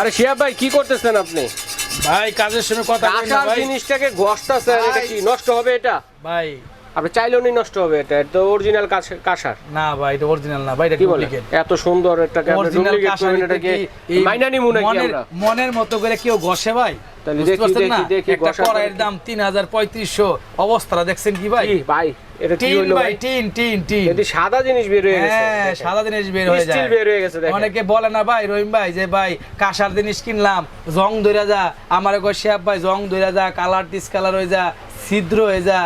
আরে শিয়াব ভাই কি করতেছেন আপনি? ভাই কাজের সময় কথা ভাই। জিনিসটাকে ঘষতেছেন এটা কি নষ্ট হবে এটা? ভাই। আপনি চাইলেও নি নষ্ট হবে এটা এটা তো অরিজিনাল কাঁসার। না ভাই এটা অরিজিনাল না ভাই এটা ডুপ্লিকেট এত সুন্দর একটা আপনি ডুপ্লিকেট করবেন এটাকে এই মাইনা নিমু নাকি মনের আমরা? মনের মতো করে কেউ ঘষে ভাই? তাহলে দেখি, দেখি, দেখি, একটা কড়াইয়ের দাম তিন হাজার পঁয়ত্রিশশো। অবস্থাটা দেখছেন কি ভাই? ভাই? এটা কি টিন ভাই ভাই? Tin tin tin. যদি সাদা জিনিস বের হয়ে গেছে। হ্যাঁ সাদা জিনিস বের হয়ে Steel যায়। বের হয়ে গেছে দেখেন। অনেকে বলে না ভাই রহিম ভাই যে ভাই কাঁসার জিনিস কিনলাম জং ধরে যা। আমার কই শেপ ভাই জং ধরে যা কালার ডিসকালার হয়ে যা ছিদ্র হয়ে যা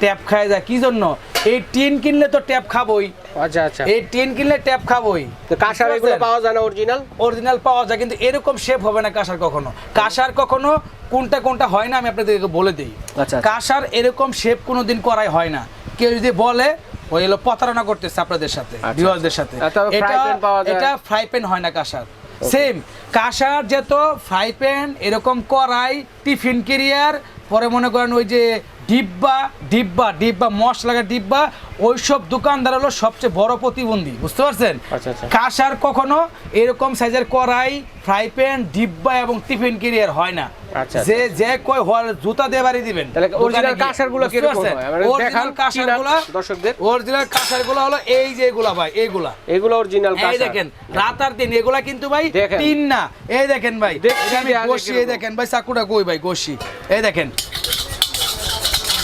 ট্যাপ খায় যা। কি জন্য? এই টিন কিনলে তো ট্যাপ খাবই। আচ্ছা আচ্ছা। এই টিন কিনলে ট্যাপ খাবই। তো কাঁসার এগুলো পাওয়া যায় না অরিজিনাল অরিজিনাল পাওয়া যায় কিন্তু এরকম শেপ হবে না কাঁসার কখনো। কাঁসার কখনো কোনটা কোনটা হয় না আমি আপনাদেরকে বলে দিই। আচ্ছা। কাঁসার এরকম শেপ কোনোদিন করাই হয় না। কেউ যদি বলে ওই হলো প্রতারণা করতেছে আপনাদের সাথে আচ্ছা। ভিউয়ারদের সাথে fry pan পাওয়া যায়? এটা ফ্রাই প্যান হয় না কাঁসার সেম কাঁসার যেত ফ্রাই প্যান এরকম করাই টিফিন কেরিয়ার পরে মনে করেন ওই যে ডিব্বা ডিব্বা ডিব্বা মশলা ডিব্বা ওইসব দোকানদার হলো সবচেয়ে বড় প্রতিবন্ধী বুঝতে পারছেন আচ্ছা, আচ্ছা। কাঁসার কখনো এরকম সাইজের কড়াই ফ্রাই প্যান ডিব্বা এবং টিফিন কেরিয়ার হয় না আচ্ছা, যে যে কয় হল জুতা দিয়ে বাড়ি দিবেন তাহলে গিয়ে। কাঁসারগুলো বুঝতে কীরকম পারছেন? হয়? দেখান কাঁসারগুলা দর্শকদের। অরিজিনাল কাঁসারগুলো হলো এই যে এগুলা ভাই এইগুলা এগুলো অরিজিনাল এই দেখেন রাত আর দিন এগুলা কিন্তু ভাই। তিন না এই দেখেন ভাই এটা আমি আগে এই দেখেন ভাই চাকুটা কই ভাই বসি এই দেখেন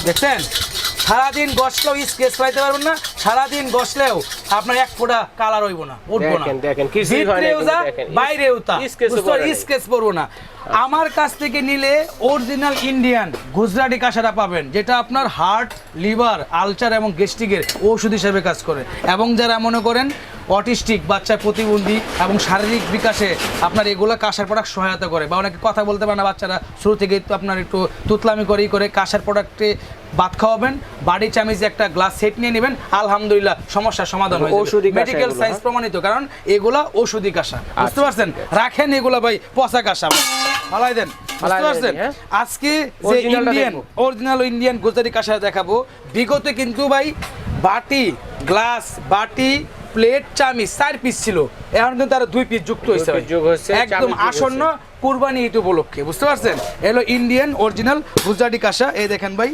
দেখছেন? সারাদিন গসলেও স্কেচ পাইতে পারবেন না সারাদিন গসলেও আপনার এক ফোঁটা কালার হইব না উঠবো না। ভিতরেও যা, বাইরেও তা। স্কেচ পড়ব। না। আমার কাছ থেকে নিলে অরিজিনাল ইন্ডিয়ান গুজরাটি কাঁসাটা পাবেন যেটা আপনার হার্ট লিভার আলচার এবং গ্যাস্ট্রিকের ওষুধ হিসেবে কাজ করে। এবং যারা মনে করেন অটিস্টিক বাচ্চা প্রতিবন্ধী এবং শারীরিক বিকাশে আপনার এগুলো কাঁসার প্রোডাক্ট সহায়তা করে। বা অনেকে কথা বলতে পারে না বাচ্চারা। শুরু থেকে তো আপনার একটু তুতলামি করেই করে কাঁসার প্রোডাক্টে ভাত খাওয়াবেন বাড়ি চামিজে একটা গ্লাস সেট নিয়ে নেবেন আলহামদুলিল্লাহ সমস্যার সমাধান হয়ে ঔষধি মেডিকেল হ্যাঁ? প্রমাণিত কারণ এগুলা ঔষধি কাঁসা। বুঝতে আচ্ছা, পারছেন? রাখেন এগুলা ভাই পচা কাঁসা। ফালাই দেন বুঝতে পারছেন? হ্যাঁ? আজকে যে ইন্ডিয়ান অরিজিনাল ইন্ডিয়ান গুজারি কাঁসা দেখাবো। বিগত কিন্তু ভাই বাটি গ্লাস বাটি প্লেট চামি চার পিস ছিল। এখন কিন্তু আরও দুই পিস যুক্ত হয়েছে, একদম আসন্ন কুরবানি ঈদ উপলক্ষে বুঝতে পারছেন? এলো ইন্ডিয়ান অরিজিনাল গুজরাটি কাঁসা। এই দেখেন ভাই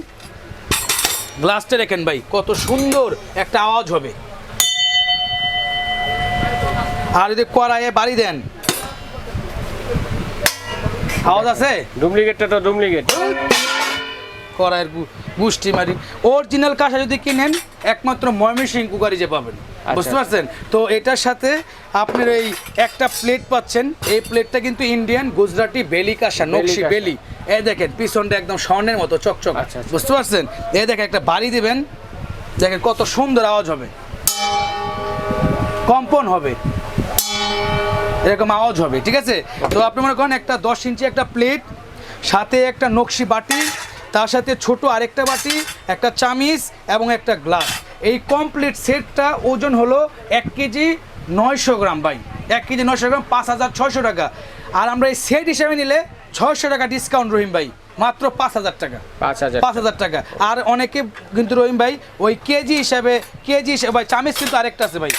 গ্লাসটা দেখেন ভাই কত সুন্দর একটা আওয়াজ হবে। আর যদি কড়াইয়ে বাড়ি দেন আওয়াজ আছে? ডুপ্লিকেটটা তো ডুপ্লিকেট কড়াইয়ের গুষ্টি মারি। অরিজিনাল কাঁসা যদি কিনেন একমাত্র ময়মনসিং কুকারি যে পাবেন। বুঝতে পারছেন? তো এটার সাথে আপনার এই একটা প্লেট পাচ্ছেন। এই প্লেটটা কিন্তু ইন্ডিয়ান গুজরাটি বেলি কাঁসা নকশি বেলি এই দেখেন পিছনটা একদম স্বর্ণের মতো চকচক। আচ্ছা, আচ্ছা। বুঝতে পারছেন? এই দেখেন একটা বাড়ি দিবেন। দেখেন কত সুন্দর আওয়াজ হবে। কম্পন হবে। এরকম আওয়াজ হবে ঠিক আছে? তো আপনি মনে করেন একটা দশ ইঞ্চি একটা প্লেট সাথে একটা নকশি বাটি তার সাথে ছোট আরেকটা বাটি একটা চামিচ এবং একটা গ্লাস। এই কমপ্লিট সেটটা ওজন হলো এক কেজি নয়শো গ্রাম ভাই। এক কেজি নয়শো গ্রাম পাঁচ হাজার ছয়শো টাকা। আর আমরা এই সেট হিসেবে নিলে ছয়শো টাকা ডিসকাউন্ট রহিম ভাই মাত্র পাঁচ হাজার টাকা। পাঁচ হাজার পাঁচ হাজার টাকা। আর অনেকে কিন্তু রহিম ভাই ওই কেজি হিসাবে কেজি হিসাবে ভাই চামিচ কিন্তু আরেকটা আছে ভাই।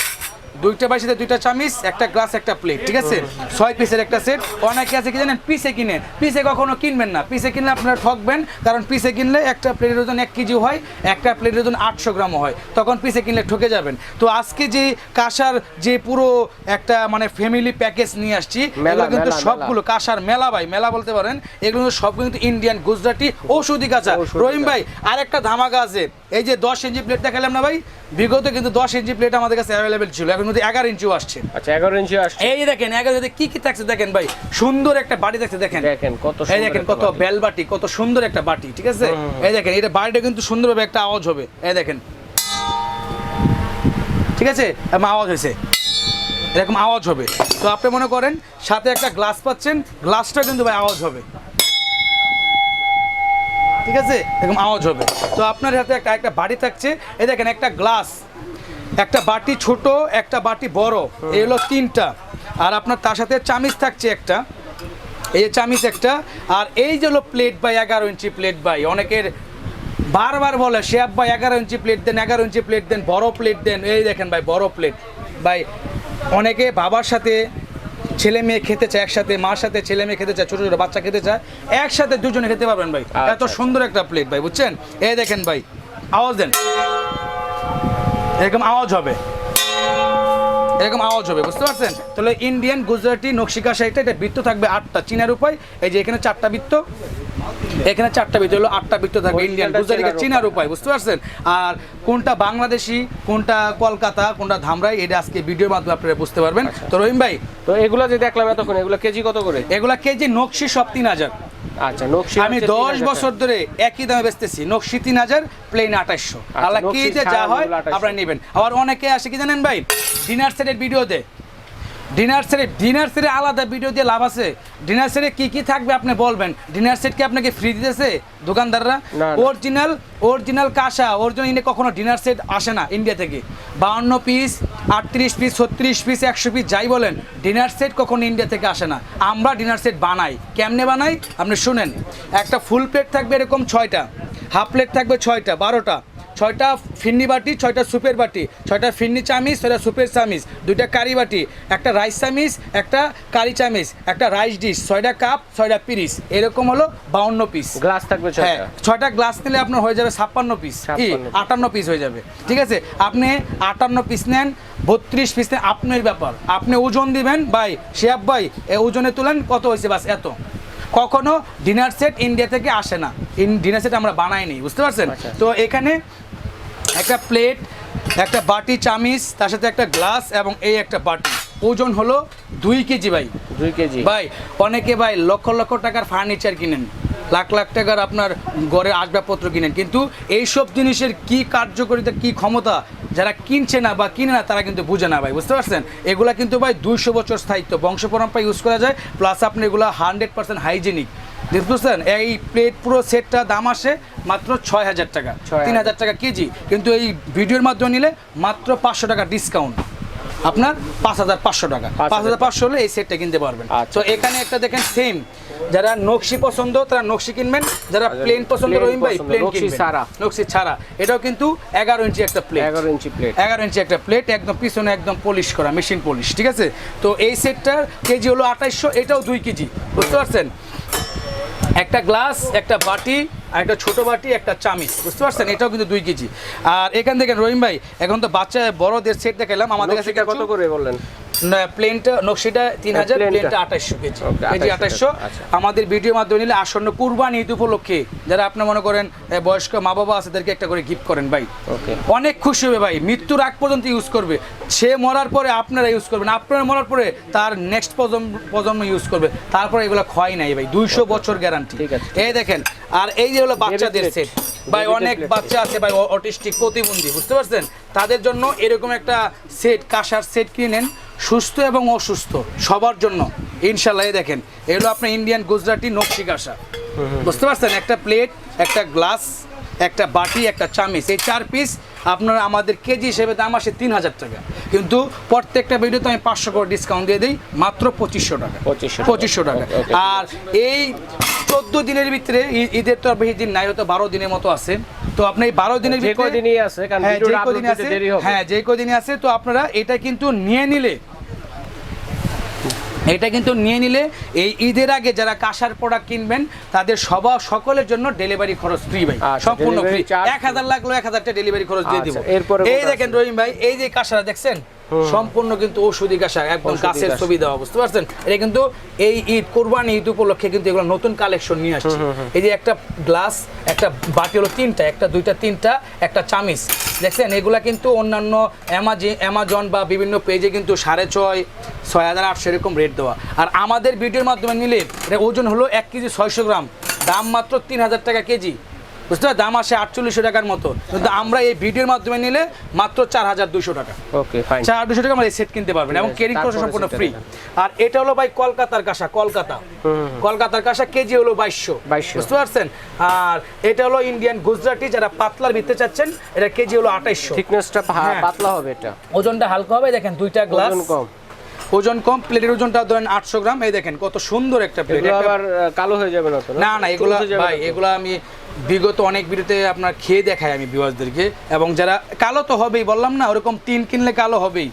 দুইটা বাসিতে দুইটা চামিচ একটা গ্লাস একটা প্লেট ঠিক আছে? ছয় পিসের একটা সেট অনেকে আছে কি জানেন পিসে কিনে। পিসে কখনো কিনবেন না। পিসে কিনলে আপনারা ঠকবেন কারণ পিসে কিনলে একটা প্লেটের ওজন এক কেজি হয় একটা প্লেটের ওজন আটশো গ্রামও হয়। তখন পিসে কিনলে ঠকে যাবেন। তো আজকে যে কাঁসার যে পুরো একটা মানে ফ্যামিলি প্যাকেজ নিয়ে আসছি মেলা, এগুলো কিন্তু সবগুলো কাঁসার মেলা ভাই মেলা বলতে পারেন। এগুলো কিন্তু সবগুলো কিন্তু ইন্ডিয়ান গুজরাটি ঔষধি কাঁচা। রহিম ভাই আরেকটা ধামাকা আছে। এই যে দশ ইঞ্চি প্লেট দেখালাম না ভাই? বিগত কিন্তু দশ ইঞ্চি প্লেট আমাদের কাছে অ্যাভেলেবেল ছিল। এখন কিন্তু এগারো ইঞ্চিও আসছে। আচ্ছা এগারো ইঞ্চি আসছে। এই দেখেন এগারো ইঞ্চি কি কি থাকছে দেখেন ভাই? সুন্দর একটা বাড়ি দেখতে দেখেন। দেখেন কত এই দেখেন কত। বেল বাটি কত সুন্দর একটা বাটি ঠিক আছে? এই দেখেন এটা বাড়িটা কিন্তু সুন্দরভাবে একটা আওয়াজ হবে। এই দেখেন। ঠিক আছে? আওয়াজ হয়েছে। এরকম আওয়াজ হবে। তো আপনি মনে করেন সাথে একটা গ্লাস পাচ্ছেন গ্লাসটা কিন্তু ভাই আওয়াজ হবে। ঠিক আছে? এরকম আওয়াজ হবে। তো আপনার হাতে একটা একটা বাড়ি থাকছে। এই দেখেন একটা গ্লাস। একটা বাটি ছোট একটা বাটি বড়। এই হলো তিনটা। আর আপনার তার সাথে চামিচ থাকছে একটা। এই চামিচ একটা। আর এই যে হলো প্লেট বাই এগারো ইঞ্চি প্লেট বাই অনেকের বারবার বলে শেয়াব ভাই এগারো ইঞ্চি প্লেট দেন এগারো ইঞ্চি প্লেট দেন বড় প্লেট দেন। এই দেখেন ভাই বড় প্লেট ভাই অনেকে বাবার সাথে ছেলে মেয়ে খেতে চায় একসাথে মার সাথে ছেলে মেয়ে খেতে চায় ছোট ছোট বাচ্চা খেতে চায় একসাথে দুজনে খেতে পারবেন ভাই। আচ্ছা, এত সুন্দর একটা প্লেট ভাই বুঝছেন? এই দেখেন ভাই আওয়াজ দেন। এরকম আওয়াজ হবে। এরকম আওয়াজ হবে বুঝতে পারছেন? তাহলে ইন্ডিয়ান গুজরাটি নকশিকা শাড়িটা এটা বৃত্ত থাকবে আটটা। চীনার উপায় এই যে এখানে চারটা বৃত্ত এখানে চারটা বৃত্ত হলো আটটা বৃত্ত থাকবে ইন্ডিয়ান Originalটা গুজরাটি চীনার চীনার উপায়। বুঝতে পারছেন? আর কোনটা বাংলাদেশি কোনটা কলকাতা কোনটা ধামরাই এটা আজকে ভিডিওর মাধ্যমে আপনারা বুঝতে পারবেন। তো রহিম ভাই তো এগুলো যে দেখলাম এতক্ষণ এগুলো কেজি কত করে? এগুলো কেজি নকশি সব তিন হাজার। আচ্ছা নকশি আমি হচ্ছে দশ বছর ধরে একই দামে বেচতেছি নকশি তিন হাজার প্লেন আঠাশশো আল্লাহ কি যে যা হয় 2800 আপনারা নেবেন। আবার অনেকে আসে কি জানেন ভাই? ডিনার সেটের ভিডিওতে ডিনার সেটে ডিনার সেটে আলাদা ভিডিও দিয়ে লাভ আছে। ডিনার সেটে কি কি থাকবে আপনি বলবেন? ডিনার সেট কি আপনাকে ফ্রি দিতেছে দোকানদাররা। অরিজিনাল অরিজিনাল কাঁসা অরিজিনাল ইন্ডিয়া কখনো ডিনার সেট আসে না ইন্ডিয়া থেকে। বাউন্ন পিস আটত্রিশ পিস ছত্রিশ পিস একশো পিস যাই বলেন ডিনার সেট কখনো ইন্ডিয়া থেকে আসে না। আমরা ডিনার সেট বানাই। কেমনে বানাই? আপনি শুনেন। একটা ফুল প্লেট থাকবে এরকম ছয়টা। হাফ প্লেট থাকবে ছয়টা বারোটা। ছয়টা ফিন্নি বাটি ছয়টা সুপের বাটি। ছয়টা ফিন্নি চামিচ ছয়টা সুপের চামিচ। দুইটা কারি বাটি একটা রাইস চামিচ একটা কারি চামিচ একটা রাইস ডিশ ছয়টা কাপ ছয়টা পিরিস এরকম হলো বাউন্ন পিস গ্লাস থাকবে হ্যাঁ ছয়টা গ্লাস নিলে আপনার হয়ে যাবে ছাপ্পান্ন পিস কি? 56 piece। আটান্ন পিস হয়ে যাবে। ঠিক আছে? আপনি আটান্ন পিস নেন বত্রিশ পিস নেন আপনার ব্যাপার। আপনি ওজন দিবেন ভাই শিয়াব ভাই এ ওজনে তুলেন কত হয়েছে বাস এত। কখনো ডিনার সেট ইন্ডিয়া থেকে আসে না। ডিনার সেট আমরা বানাইনি বুঝতে পারছেন? আচ্ছা। তো এখানে একটা প্লেট একটা বাটি চামিচ তার সাথে একটা গ্লাস এবং এই একটা বাটি। ওজন হলো দুই কেজি ভাই। দুই কেজি। ভাই অনেকে ভাই লক্ষ লক্ষ টাকার ফার্নিচার কিনেন। লাখ লাখ টাকার আপনার ঘরে আসবাবপত্র কিনেন। কিন্তু এইসব জিনিসের কি কার্যকারিতা কি ক্ষমতা যারা কিনছে না বা কিনে না তারা কিন্তু বুঝে না ভাই বুঝতে পারছেন? এগুলা কিন্তু ভাই দুইশো বছর স্থায়িত্ব বংশ পরম্পরা ইউজ করা যায় প্লাস আপনি এগুলো হান্ড্রেড পার্সেন্ট হাইজেনিক বুঝতেছেন এই প্লেট পুরো সেটটা দাম আসে মাত্র ছয় হাজার টাকা। 6,000 তিন হাজার টাকা কেজি। কিন্তু এই ভিডিওর মাধ্যমে নিলে মাত্র পাঁচশো টাকা ডিসকাউন্ট আপনার পাঁচ হাজার পাঁচশো টাকা। পাঁচ হাজার পাঁচশো। হলে এই সেটটা কিনতে পারবেন। আচ্ছা। তো এখানে একটা দেখেন সেম যারা নকশি পছন্দ তারা নকশি কিনবেন। যারা প্লেন পছন্দ রহিম ভাই প্লেন ছাড়া। নকশি ছাড়া। এটাও কিন্তু এগারো ইঞ্চি একটা প্লেট এগারো ইঞ্চি প্লেট এগারো ইঞ্চি একটা প্লেট একদম পিছনে একদম পলিশ করা মেশিন পলিশ ঠিক আছে? তো এই সেটটার কেজি হলো আঠাইশশো এটাও দুই কেজি। বুঝতে পারছেন? একটা গ্লাস একটা বাটি আর একটা ছোটো বাটি একটা চামিচ। বুঝতে পারছেন? এটাও কিন্তু দুই কেজি। আর এখান থেকে রহিম ভাই এখন তো বাচ্চা বড়দের সেট দেখালাম আমাদের কাছে কত করে বললেন? না প্লেনটা নকশিটা তিন হাজার প্লেনটা। আঠাশশো কেজি। কেজি আঠাশশো আচ্ছা। আমাদের ভিডিও মাধ্যমে নিলে আসন্ন কুরবানি ঈদ উপলক্ষে যারা আপনার মনে করেন বয়স্ক মা বাবা আছে তাদেরকে একটা করে গিফট করেন ভাই। অনেক খুশি হবে ভাই মৃত্যুর আগ পর্যন্ত ইউজ করবে। সে মরার পরে আপনারা ইউজ করবেন আপনারা মরার পরে তার নেক্সট প্রজন্ম প্রজন্ম ইউজ করবে। তারপরে এগুলো ক্ষয় নাই ভাই দুইশো বছর গ্যারান্টি। এই দেখেন আর এই যে হলো বাচ্চাদের সেট ভাই অনেক বাচ্চা আছে ভাই অটিস্টিক প্রতিবন্ধী বুঝতে পারছেন? তাদের জন্য এরকম একটা সেট কাঁসার সেট কিনে নেন। সুস্থ এবং অসুস্থ সবার জন্য। ইনশাল্লাহ এই দেখেন এগুলো আপনার ইন্ডিয়ান গুজরাটি নকশি কাঁসা। বুঝতে পারছেন? একটা প্লেট একটা গ্লাস একটা বাটি একটা চামিচ। এই চার পিস আপনারা আমাদের কেজি হিসেবে দাম আসে তিন হাজার টাকা। কিন্তু প্রত্যেকটা ভিডিওতে আমি পাঁচশো করে ডিসকাউন্ট দিয়ে দিই মাত্র পঁচিশশো টাকা। 2500 টাকা। পঁচিশশো টাকা। আর এই চোদ্দ দিনের ভিতরে ঈদের তো বেশি দিন নাই হয়তো বারো দিনের মতো আছে। তো আপনি এই বারো দিনের যে ভিতরে কদিনই আছে হ্যাঁ যে আপলোড কদিন দিতে আছে হ্যাঁ যে কদিন আছে তো আপনারা এটা কিন্তু নিয়ে নিলে এটা কিন্তু নিয়ে নিলে এই ঈদের আগে যারা কাঁসার প্রোডাক্ট কিনবেন তাদের সবা সকলের জন্য ডেলিভারি খরচ ফ্রি ভাই। আচ্ছা, সম্পূর্ণ ফ্রি এক হাজার লাগল এক হাজার টাকা ডেলিভারি খরচ দিয়ে দিব। আচ্ছা, এই দেখেন রহিম ভাই এই যে কাঁসারা দেখছেন? সম্পূর্ণ কিন্তু ঔষধি কাঁসা একদম কাঁসা। ছবি দেওয়া বুঝতে পারছেন? এটা কিন্তু এই ঈদ কোরবানি ঈদ উপলক্ষে কিন্তু এগুলো নতুন কালেকশন নিয়ে আসছে। এই যে একটা গ্লাস একটা বাটি হলো তিনটা একটা দুইটা তিনটা একটা চামিচ। দেখছেন? এগুলা কিন্তু অন্যান্য অ্যামাজি অ্যামাজন বা বিভিন্ন পেজে কিন্তু সাড়ে ছয় ছয় হাজার আটশো এরকম রেট দেওয়া। আর আমাদের ভিডিওর মাধ্যমে নিলে এটা ওজন হলো এক কেজি ছয়শো গ্রাম। দাম মাত্র তিন হাজার টাকা কেজি। বুঝতে পারছেন? দাম আসে আটচল্লিশশো টাকার মতো। কিন্তু আমরা এই ভিডিওর মাধ্যমে নিলে মাত্র চার হাজার দুশো টাকা। ওকে চার দুশো টাকা আমাদের সেট কিনতে পারবেন এবং কেরিং খরচ সম্পূর্ণ ফ্রি আর এটা হলো ভাই কলকাতার কাঁসা কলকাতা। কলকাতার কাঁসা কেজি হলো বাইশশো। 2200 বুঝতে পারছেন? আর এটা হলো ইন্ডিয়ান গুজরাটি যারা পাতলার ভিতরে চাচ্ছেন এটা কেজি হলো আঠাইশশো। থিকনেসটা হ্যাঁ। পাতলা হবে এটা। ওজনটা হালকা হবে দেখেন দুইটা গ্লাস কম। ওজন কম প্লেটের ওজনটা ধরেন আটশো গ্রাম। এই দেখেন কত সুন্দর একটা প্লেট আবার কালো হয়ে যাবে না? না না এগুলো ভাই এগুলো আমি বিগত অনেক ভিডিওতে আপনার খেয়ে দেখাই আমি ভিউয়ার্সদেরকে এবং যারা কালো তো হবেই বললাম না ওরকম তিন কিনলে কালো হবেই।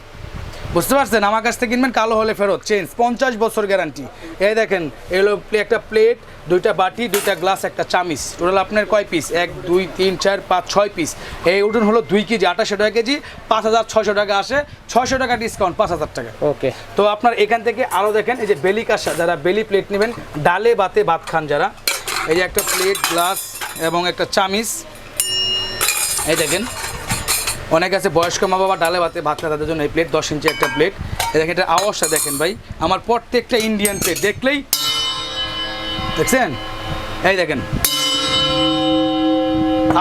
বুঝতে পারছেন? আমার কাছ থেকে কিনবেন কালো হলে ফেরত। চেঞ্জ পঞ্চাশ বছর গ্যারান্টি এই দেখেন এগুলো একটা প্লেট দুইটা বাটি দুইটা গ্লাস একটা চামিচ। টোটাল আপনার কয় পিস এক দুই তিন চার পাঁচ ছয় পিস এই উঠুন হলো দুই কেজি আঠাশশো টাকা কেজি পাঁচ হাজার ছশো টাকা আসে ছয়শো টাকা ডিসকাউন্ট পাঁচ হাজার টাকা। ওকে তো আপনার এখান থেকে আরও দেখেন এই যে বেলি কাঁসা যারা বেলি প্লেট নেবেন ডালে বাতে ভাত খান যারা। এই যে একটা প্লেট গ্লাস এবং একটা চামিচ। এই দেখেন অনেক আছে, বয়স্ক মা বাবা ডালে ভাতে ভাত তাদের জন্য এই প্লেট দশ ইঞ্চি একটা প্লেট দেখেন, এটা আওয়াজটা দেখেন ভাই। আমার প্রত্যেকটা ইন্ডিয়ান প্লেট দেখলেই দেখছেন? এই দেখেন।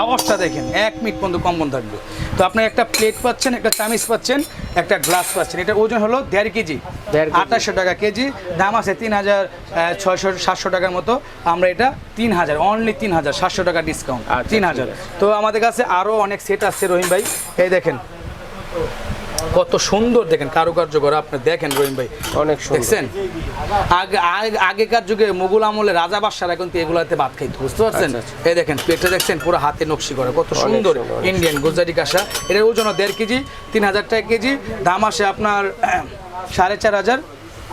আওয়াজটা দেখেন, এক মিনিট পর্যন্ত কম্বন থাকবে। তো আপনি একটা প্লেট পাচ্ছেন একটা চামিচ পাচ্ছেন একটা গ্লাস পাচ্ছেন। এটা ওজন হলো দেড় কেজি। দেড় আঠাশশো টাকা কেজি। দাম আছে তিন হাজার ছয়শো সাতশো টাকার মতো। আমরা এটা তিন হাজার অনলি তিন হাজার সাতশো টাকা ডিসকাউন্ট আচ্ছা, তিন হাজার। তো আমাদের কাছে আরও অনেক সেট আছে রহিম ভাই। এই দেখেন। কত সুন্দর দেখেন কারুকার্য করে আপনি দেখেন রহিম ভাই। অনেক দেখছেন? আগে আগে- আগেকার যুগে মুঘল আমলে রাজা বাদশারা কিন্তু এগুলাতে ভাত খাইতো বুঝতে পারছেন? আচ্ছা, আচ্ছা। এই দেখেন পেটে দেখছেন পুরো হাতে নকশি করে কত সুন্দর সুন্দর, ইন্ডিয়ান গুজরাটি কাঁসা। এটার ওজন দেড় কেজি তিন হাজার টাকা কেজি দাম আসে আপনার সাড়ে চার হাজার।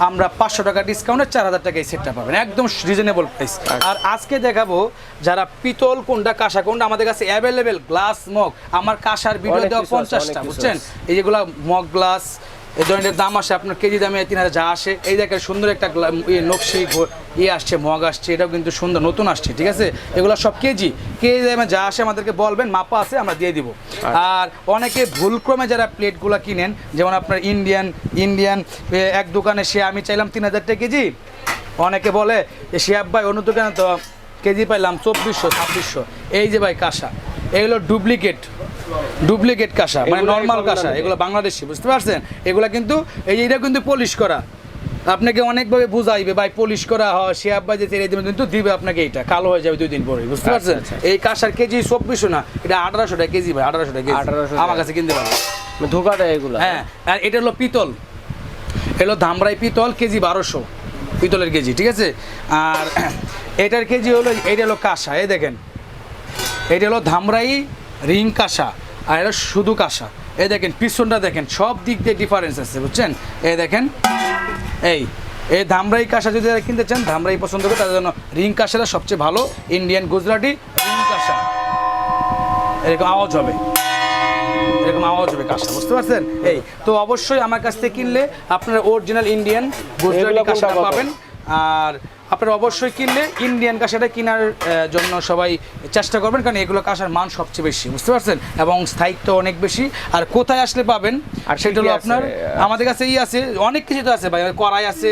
আমরা পাঁচশো টাকা ডিসকাউন্টে চার হাজার টাকা এই সেটটা পাবেন। একদম রিজনেবল প্রাইস আর আজকে দেখাবো যারা পিতল কোনটা কাঁসা কোনটা আমাদের কাছে অ্যাভেলেবেল গ্লাস মগ আমার কাঁসার ভিডিও দেওয়া পঞ্চাশটা বুঝছেন। এই যেগুলো মগ গ্লাস এই ধরনের দাম আসে আপনার কেজি দামে তিন হাজার যা আসে। এই দেখেন সুন্দর একটা ইয়ে নকশি ইয়ে আসছে মগ আসছে এটাও কিন্তু সুন্দর নতুন আসছে ঠিক আছে? এগুলো সব কেজি। কেজি দামে যা আসে আমাদেরকে বলবেন মাপা আছে আমরা দিয়ে দিব। আর অনেকে ভুলক্রমে যারা প্লেটগুলো কিনেন যেমন আপনার ইন্ডিয়ান ইন্ডিয়ান এক দোকানে সে আমি চাইলাম তিন হাজার টাকা কেজি। অনেকে বলে যে শিয়াব ভাই অন্য দোকানে তো কেজি পাইলাম চব্বিশশো ছাব্বিশশো। এই যে ভাই কাঁসা এগুলো ডুপ্লিকেট ডুপ্লিকেট কাঁসা মানে নর্মাল কাঁসা এগুলো বাংলাদেশি বুঝতে পারছেন? এগুলো কিন্তু এই এটা কিন্তু পলিশ করা। আপনাকে অনেকভাবে বুঝাইবে ভাই পলিশ করা হয় সে আব্বা যে তেরে দেবে কিন্তু দিবে আপনাকে এইটা কালো হয়ে যাবে দুই দিন পরে বুঝতে আচ্ছা, পারছেন? আচ্ছা। এই কাঁসার কেজি চব্বিশশো না এটা আঠারোশো টাকা কেজি ভাই আঠারোশো টাকা কেজি। 1800 আমার কাছে কিনতে পারবেন। ধোকা দেয় এগুলো। হ্যাঁ আর এটা হলো পিতল। এলো ধামরাই পিতল কেজি বারোশো পিতলের কেজি ঠিক আছে? আর এটার কেজি হলো এটা হলো কাঁসা এই দেখেন। এটা হলো ধামরাই রিং কাঁসা আর এটা শুধু কাঁসা। এই দেখেন পিছনটা দেখেন সব দিক দিয়ে ডিফারেন্স আছে বুঝছেন? এই দেখেন এই এই ধামরাই কাঁসা যদি যারা কিনতে চান ধামরাই পছন্দ করে তাদের জন্য রিং কাঁসাটা সবচেয়ে ভালো ইন্ডিয়ান গুজরাটি রিং কাঁসা। এরকম আওয়াজ হবে। এরকম আওয়াজ হবে কাঁসা বুঝতে পারছেন? এই তো অবশ্যই আমার কাছ থেকে কিনলে আপনারা অরিজিনাল ইন্ডিয়ান গুজরাটি কত? পাবেন। আর আপনারা অবশ্যই কিনলে ইন্ডিয়ান কাঁসাটা কেনার জন্য সবাই চেষ্টা করবেন কারণ এগুলো কাঁসার মান সবচেয়ে বেশি বুঝতে পারছেন? এবং স্থায়িত্ব অনেক বেশি। আর কোথায় আসলে পাবেন আর আর সেটা হলো আপনার আমাদের কাছে ই আছে অনেক কিছু তো আছে ভাই কড়াই আছে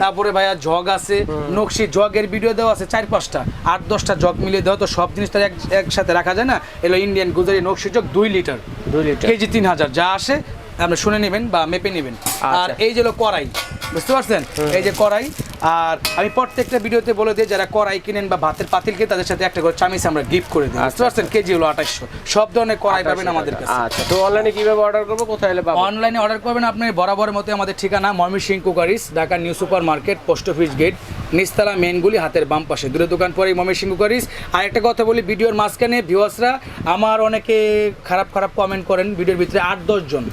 তারপরে ভাইয়া জগ আছে নকশি জগের ভিডিও দেওয়া আছে চার পাঁচটা আট দশটা জগ মিলিয়ে দেওয়া তো সব জিনিসটা এক একসাথে রাখা যায় না? এলো ইন্ডিয়ান গুজারি নকশি জগ দুই লিটার দুই লিটার কেজি তিন হাজার যা আসে আপনি শুনে নেবেন বা মেপে নেবেন। আর আচ্ছা। এই যে হলো কড়াই বুঝতে পারছেন? এই যে কড়াই আর আমি প্রত্যেকটা ভিডিওতে বলে দিই যারা কড়াই কিনেন বা ভাতের পাতিল কিনে তাদের সাথে একটা করে চামিচ আমরা গিফট করে দিই। বুঝতে আচ্ছা, পারছেন? কেজি হলো আঠাশশো সব ধরনের কড়াই পাবেন আমাদের কাছে। আচ্ছা তো অনলাইনে কীভাবে অর্ডার করব? কোথায় এলে অনলাইনে অর্ডার করবেন আপনি বরাবরের মতো আমাদের ঠিকানা Mymensingh cookeries Dhaka new super market post office gate নিস্তালা মেনগুলি হাতের বাম পাশে। দূরে দোকান পরে ময়মনসিং কুকারিস। আর একটা কথা বলি ভিডিওর মাঝখানে ভিউয়ার্সরা আমার অনেকে খারাপ খারাপ কমেন্ট করেন ভিডিওর ভিতরে আট দশজন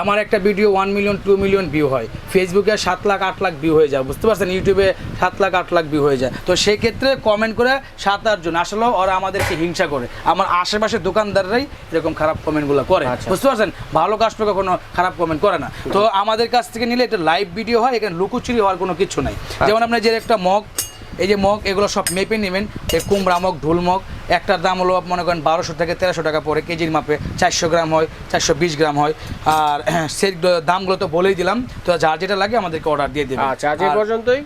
আমার একটা video one million two million view হয়। ফেসবুকে সাত লাখ আট লাখ ভিউ হয়ে যায় বুঝতে পারছেন? ইউটিউবে সাত লাখ আট লাখ ভিউ হয়ে যায়। তো সেই ক্ষেত্রে কমেন্ট করে সাত আটজন আসলেও ওরা আমাদেরকে হিংসা করে। আমার আশেপাশের দোকানদাররাই এরকম খারাপ কমেন্টগুলো করে। আচ্ছা। বুঝতে পারছেন? ভালো কাস্টমার কখনো খারাপ কমেন্ট করে না। তো আমাদের কাছ থেকে নিলে এটা লাইভ ভিডিও হয় এখানে লুকোচুরি হওয়ার কোনো কিছু নাই। যেমন আপনার যে একটা মগ এই যে মগ এগুলো সব মেপে নেবেন। এই কুমড়া মগ ঢুল মগ একটার দাম হলো মনে করেন বারোশো থেকে তেরোশো টাকা পরে কেজির মাপে চারশো গ্রাম হয় চারশো বিশ গ্রাম হয়। আর সেই দামগুলো তো বলেই দিলাম তো যার যেটা লাগে আমাদেরকে অর্ডার দিয়ে দেবে আচ্ছা পর্যন্তই।